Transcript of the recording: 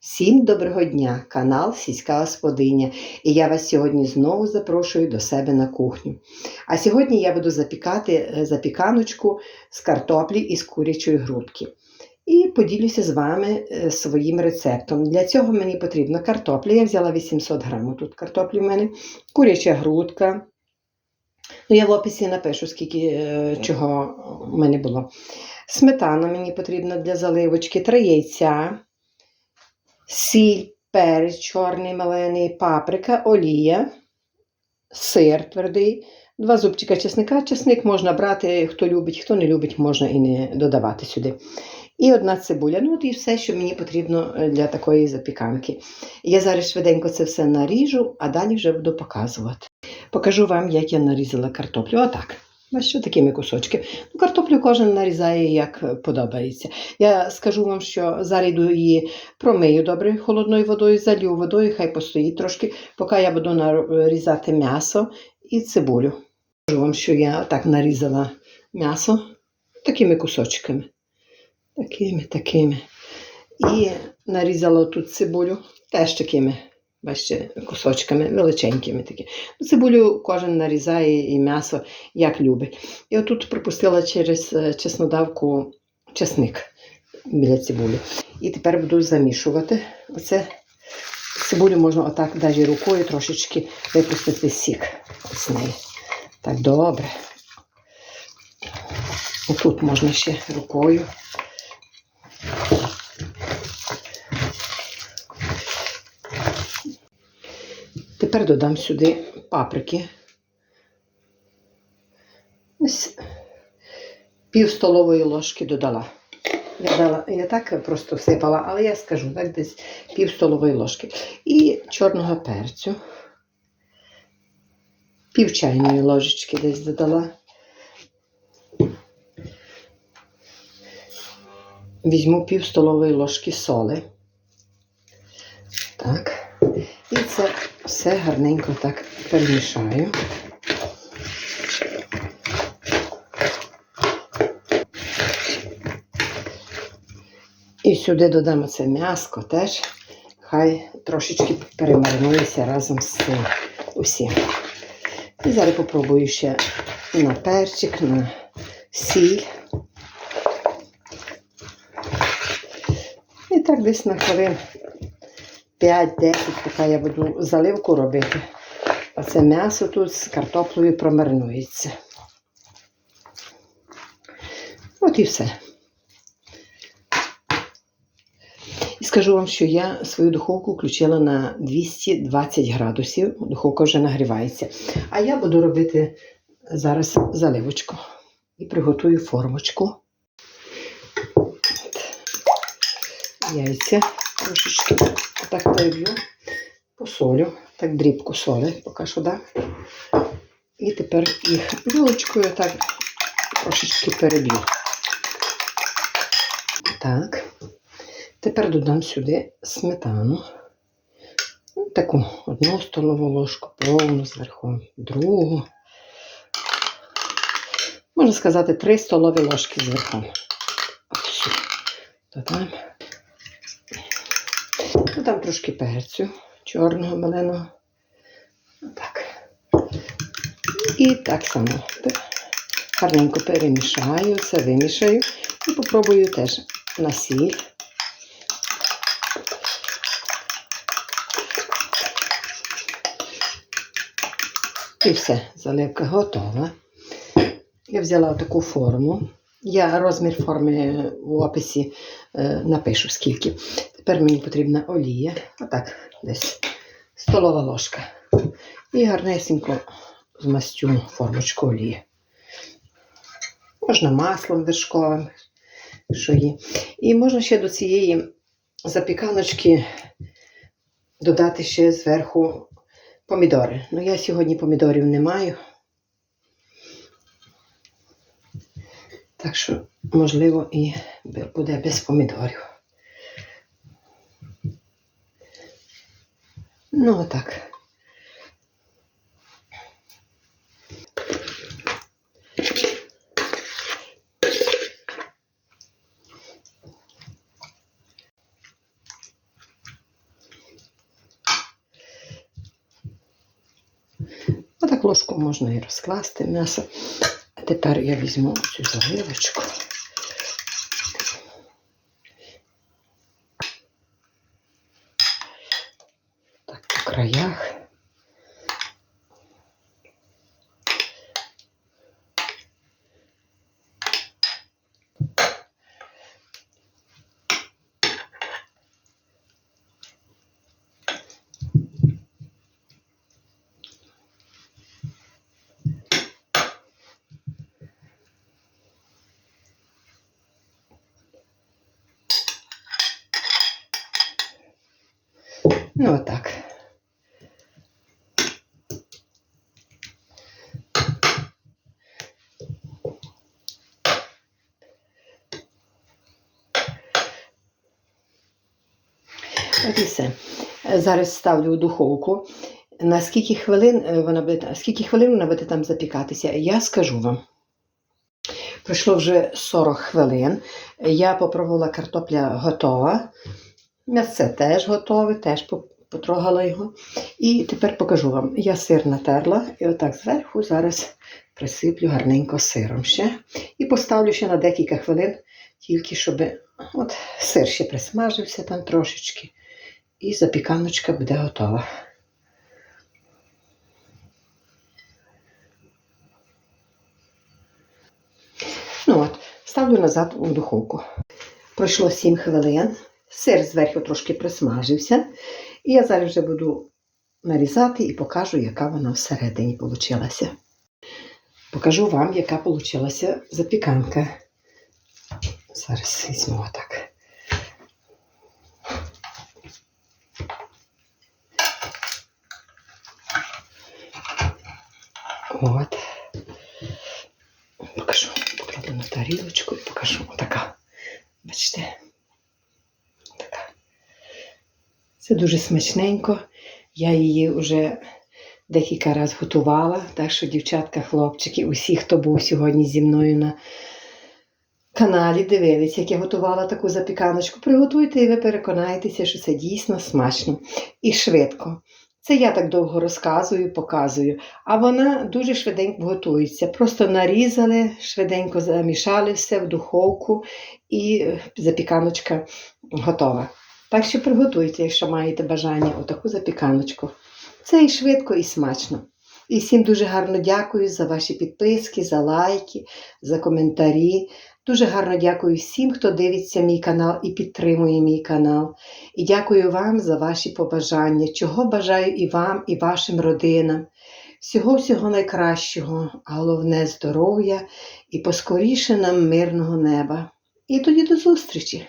Всім доброго дня, канал Сільська Господиня. І я вас сьогодні знову запрошую до себе на кухню. А сьогодні я буду запікати е, запіканочку з картоплі і з курячої грудки. І поділюся з вами е, своїм рецептом. Для цього мені потрібна картопля. Я взяла 800 грамів тут картоплі в мене, куряча грудка. Ну, я в описі напишу, скільки е, чого в мене було. Сметана мені потрібна для заливочки, три яйця сіль, перець чорний малений, паприка, олія, сир твердий, два зубчика чесника. Чесник можна брати, хто любить, хто не любить, можна і не додавати сюди. І одна цибуля. Ну, от і все, що мені потрібно е, для такої запіканки. Я зараз швиденько це все наріжу, а далі вже буду показувати. Покажу вам, як я нарізала картоплю. Отак. Бачите, такими кусочки. Ну, картоплю кожен нарізає, як подобається. Я скажу вам, що зараз йду її промию добре холодною водою, залью водою, хай постоїть трошки, поки я буду нарізати м'ясо і цибулю. Скажу вам, що я так нарізала м'ясо такими кусочками. Такими, такими. І нарізала тут цибулю теж такими, бачите, кусочками, величенькими такі. Цибулю кожен нарізає і м'ясо як любить. І отут пропустила через е, чеснодавку чесник біля цибулі. І тепер буду замішувати. Оце цибулю можна отак навіть рукою трошечки випустити сік з неї. Так, добре. Отут можна ще рукою. Тепер додам сюди паприки. Ось пів столової ложки додала. Я, дала, я так просто всипала, але я скажу, так, десь пів столової ложки. І чорного перцю. Пів чайної ложечки десь додала. Візьму пів столової ложки соли. Так. І це все гарненько так перемішаю. І сюди додамо це м'яско теж. Хай трошечки перемаринується разом з цим усім. І зараз попробую ще на перчик, на сіль. І так десь на хвилин 5-10, поки я буду заливку робити. А це м'ясо тут з картоплею промаринується. От і все. І скажу вам, що я свою духовку включила на 220 градусів. Духовка вже нагрівається. А я буду робити зараз заливочку. І приготую формочку. Яйця трошечки так переб'ю, посолю, так дрібку соли, поки що так. І тепер їх вилочкою так трошечки переб'ю. Так. Тепер додам сюди сметану. Ну, Таку одну столову ложку, повну зверху, другу. Можна сказати, три столові ложки зверху. Ось. Додам. Додам трошки перцю чорного маленого. Так. І так само гарненько перемішаю, все вимішаю і попробую теж на сіль. І все, заливка готова. Я взяла таку форму. Я розмір форми в описі е, напишу скільки. Тепер мені потрібна олія. Отак, десь столова ложка. І гарнесенько змастю формочку олії. Можна маслом вершковим, що є. І можна ще до цієї запіканочки додати ще зверху помідори. Ну, я сьогодні помідорів не маю. Так що, можливо, і буде без помідорів. Ну, отак. Отак ложку можна і розкласти м'ясо. Тепер я візьму цю заливочку. Так, по краях. Ну, отак. От і все. Зараз ставлю у духовку. На скільки хвилин е, вона буде, скільки хвилин вона буде там запікатися, я скажу вам. Пройшло вже 40 хвилин. Я попробувала картопля готова. М'ясце теж готове, теж потрогала його. І тепер покажу вам. Я сир натерла і отак зверху зараз присиплю гарненько сиром ще. І поставлю ще на декілька хвилин, тільки щоб от, сир ще присмажився там трошечки. І запіканочка буде готова. Ну от, ставлю назад у духовку. Пройшло 7 хвилин. Сир зверху трошки присмажився. І я зараз вже буду нарізати і покажу, яка вона всередині получилася. Покажу вам, яка получилася запіканка. Зараз візьму отак. От. Покажу, покладу на тарілочку і покажу. Отака. Бачите? Це дуже смачненько. Я її вже декілька разів готувала. Так що, дівчатка, хлопчики, усі, хто був сьогодні зі мною на каналі, дивилися, як я готувала таку запіканочку. Приготуйте і ви переконаєтеся, що це дійсно смачно і швидко. Це я так довго розказую, показую, а вона дуже швиденько готується. Просто нарізали, швиденько замішали все в духовку і запіканочка готова. Так що приготуйте, якщо маєте бажання, отаку запіканочку. Це і швидко, і смачно. І всім дуже гарно дякую за ваші підписки, за лайки, за коментарі. Дуже гарно дякую всім, хто дивиться мій канал і підтримує мій канал. І дякую вам за ваші побажання, чого бажаю і вам, і вашим родинам. Всього-всього найкращого, а головне здоров'я і поскоріше нам мирного неба. І тоді до зустрічі!